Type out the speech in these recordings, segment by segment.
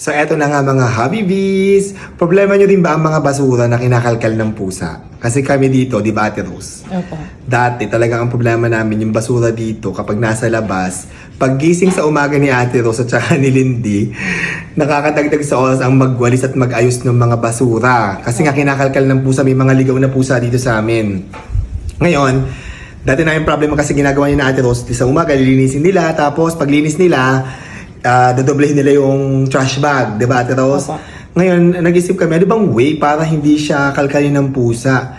So eto na nga mga Habibis! Problema nyo din ba ang mga basura na kinakalkal ng pusa? Kasi kami dito, di ba Ate Rose? Opo. Dati talagang ang problema namin yung basura dito kapag nasa labas. Paggising sa umaga ni Ate Rose at saka ni Lindy, nakakadagdag sa oras ang magwalis at magayos ng mga basura. Kasi nga kinakalkal ng pusa, may mga ligaw na pusa dito sa amin. Ngayon, dati na yung problema kasi ginagawa ni Ate Rose, di sa umaga lilinisin nila, tapos paglinis nila, ah dadoblehin nila yung trash bag, di ba Ate Rose? Opo. Ngayon, nag-isip kami, ano bang way para hindi siya kalkalin ng pusa?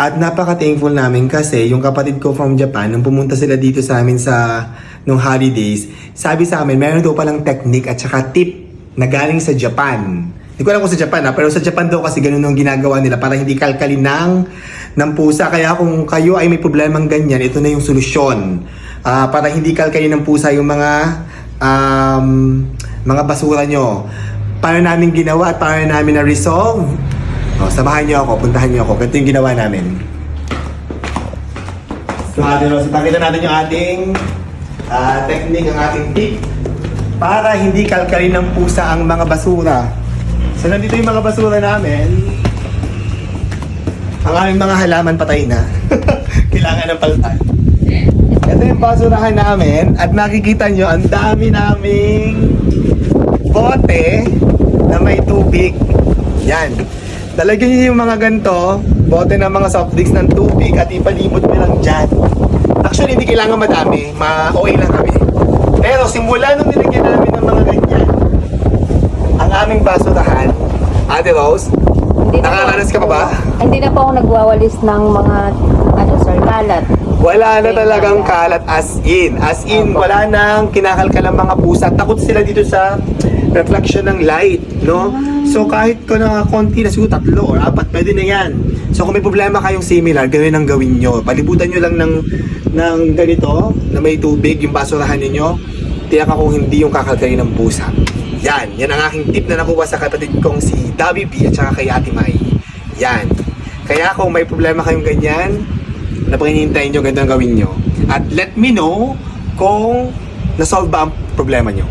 At napaka-thankful namin kasi yung kapatid ko from Japan, nung pumunta sila dito sa amin sa nung holidays, sabi sa amin, meron daw palang technique at saka tip na galing sa Japan. Hindi ko alam kung sa Japan ha, pero sa Japan daw kasi ganun ang ginagawa nila para hindi kalkalin ng, ng pusa. Kaya kung kayo ay may problemang ganyan, ito na yung solusyon. Ah, para hindi kalkalin ng pusa yung mga um, mga basura nyo. Paano namin ginawa at paano namin na-resolve? O, samahan nyo ako, puntahan nyo ako. Ganito yung ginawa namin. So, Ate Rose, pakita natin yung ating ah, technique, ang ating tip para hindi kalkalin ng pusa ang mga basura. So, nandito yung mga basura namin. Ang aming mga halaman patay na. Kailangan ng paltan. Ito yung basurahan namin at makikita nyo ang dami naming bote na may tubig. Yan. Talagyan nyo yung mga ganito, bote ng mga soft drinks ng tubig at ipalibot nyo lang dyan. Actually, hindi kailangan madami. Ma-OA lang kami. Pero simula nung nilagyan namin ng mga ganyan, ang aming basurahan, Ate Rose, Hindi na po- nakakaranas ka pa ba? Hindi na po ako nagwawalis ng mga, ano sir, kalat. Wala na talagang kalat as in. As in, wala nang kinakalkal ang mga pusa. Takot sila dito sa reflection ng light, no? So kahit ko na konti na siguro tatlo or apat, pwede na yan. So kung may problema kayong similar, gawin ang gawin nyo. Palibutan nyo lang ng, ng ganito, na may tubig, yung basurahan ninyo. Tiyak akong hindi yung kakalkalin ng pusa. Yan, yan ang aking tip na nakuha sa kapatid kong si Dabi B at saka kay Ate Mai. Yan. Kaya kung may problema kayong ganyan, na panghihintayin nyo, ganito ang gawin nyo. At let me know kung nasolve ba ang problema nyo.